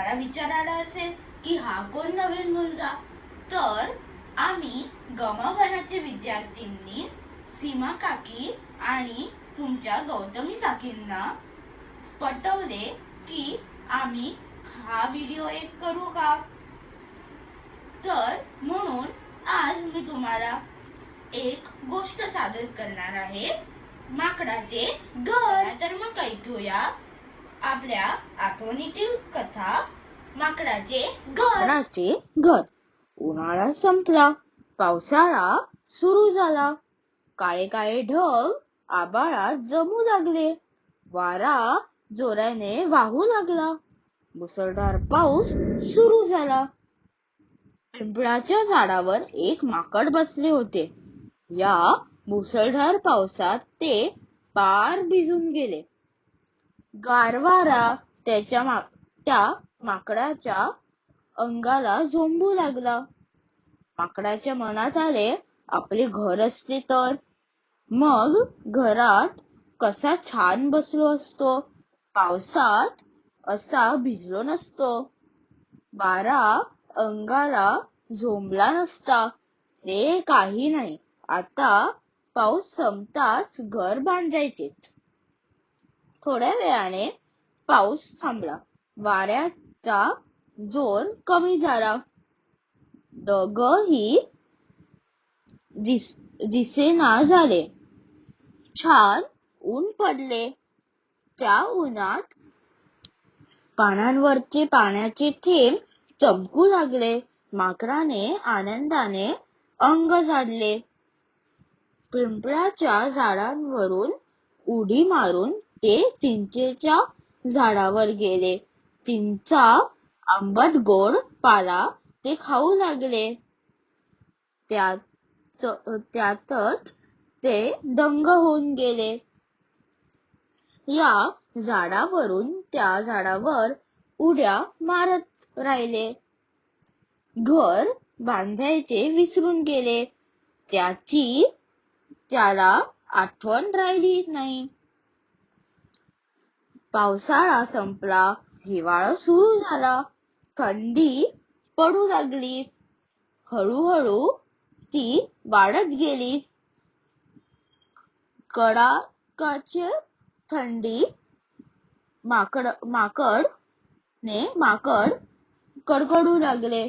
तुम्हाला विचारायला असेल की हा कोण नवीन मुलगा? तर आम्ही गमभनाचे विद्यार्थ्यांनी सीमा काकी आणि तुमच्या गौतमी काकींना पटवले की आम्ही हा व्हिडिओ एक करू का? तर म्हणून आज मी तुम्हाला एक गोष्ट सादर करणार आहे. माकडाचे घर. तर मग ऐकूया? आपल्या आठवणीतील कथा माकडाचे घर. माकडाचे घर. उन्हाळा संपला. पावसाळा सुरू झाला. काळे काळे ढग आबाळात जमू लागले. वारा जोराने वाहू लागला. मुसळधार पाऊस सुरू झाला. पिंपळाच्या झाडावर एक माकड बसले होते. या मुसळधार पावसात ते पार भिजून गेले. गारवारा त्याच्या मा त्या माकडाच्या अंगाला झोंबू लागला. माकडाच्या मनात आले आपले घर असते तर. मग घरात कसा छान बसलो असतो. पावसात असा भिजलो नसतो. वारा अंगाला झोंबला नसता. ते काही नाही. आता पाऊस संपताच घर बांधायचेच थोड्या वेळाने पाऊस थांबला. वाऱ्याचा जोर कमी झाला. ढगही दिस दिसेना झाले. छान ऊन पडले. त्या उन्हात पानांवरचे पाण्याचे थेंब चमकू लागले. माकडाने आनंदाने अंग झाडले. पिंपळाच्या झाडांवरून उडी मारून ते चिंचेच्या झाडावर गेले. चिंचा आंबट गोड पाला ते खाऊ लागले. त्याच त्यातच ते दंग होऊन गेले. या झाडावरून त्या झाडावर उड्या मारत राहिले. घर बांधायचे विसरून गेले. त्याची त्याला आठवण राहिली नाही. पावसाळा संपला हिवाळा सुरू झाला. थंडी पडू लागली. हळूहळू ती वाढत गेली. कडाकाची थंडी माकड माकड ने माकड कडकडू लागले.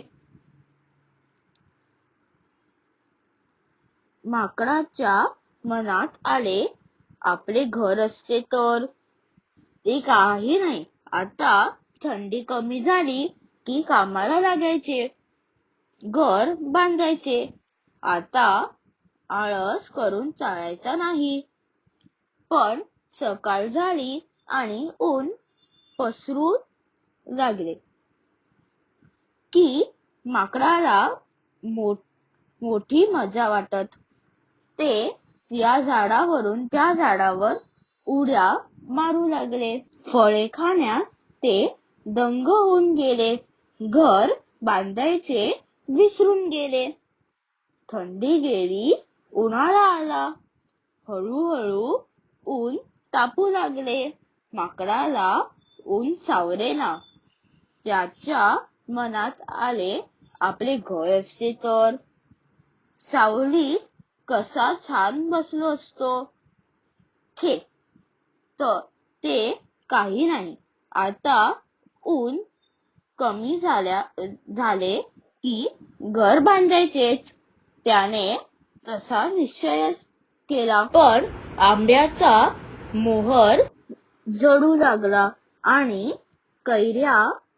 माकडाच्या मनात आले आपले घर असते तर. ते काही नाही. आता थंडी कमी झाली की कामाला लागायचे. घर बांधायचे. आता आळस करून चालायचा नाही. पण सकाळ झाली आणि ऊन पसरू लागले. की माकडाला मो मोठी मजा वाटत. ते या झाडावरून त्या झाडावर उड्या मारू लागले. फळे खाण्यात ते दंग होऊन गेले. घर बांधायचे विसरून गेले. थंडी गेली उन्हाळा आला. हळूहळू ऊन तापू लागले. माकडाला ऊन सावरेना. त्याच्या मनात आले आपले घर असते तर. सावलीत कसा छान बसलो असतो. थे तर ते काही नाही. आता ऊन कमी झाल्या झाले की घर बांधायचेच. त्याने तसा निश्चय केला. पण आंब्याचा मोहर जडू लागला आणि कैऱ्या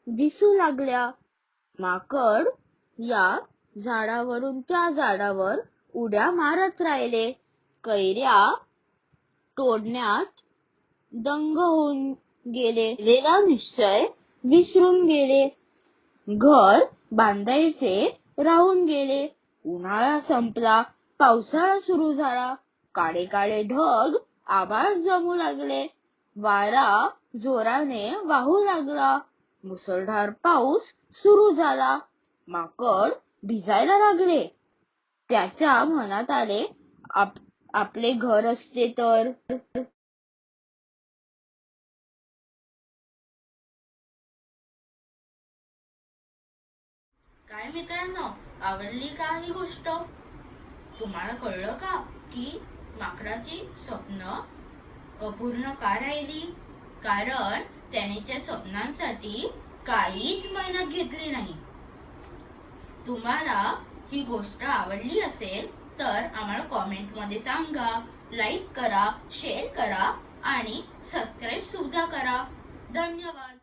दिसू लागल्या. माकड या झाडावरून त्या झाडावर उड्या मारत राहिले. कैऱ्या तोडण्यात दंग होऊन गेले. गेलेला निश्चय विसरून गेले. घर बांधायचे राहून गेले. उन्हाळा संपला पावसाळा सुरू झाला. काळे काळे ढग आभाळ जमू लागले. वारा जोराने वाहू लागला. मुसळधार पाऊस सुरू झाला. माकड भिजायला लागले. त्याच्या मनात आले आप आपले घर असते तर? काय मित्रांनो? आवडली का ही गोष्ट? तुम्हाला कळलं का की माकडाची स्वप्न अपूर्ण का राहिली? कारण त्याने स्वप्नांसाठी काहीच मेहनत घेतली नाही. तुम्हाला ही गोष्ट आवडली असेल तर आम्हाला कॉमेंटमध्ये सांगा लाईक करा शेअर करा आणि सबस्क्राईब सुद्धा करा. धन्यवाद.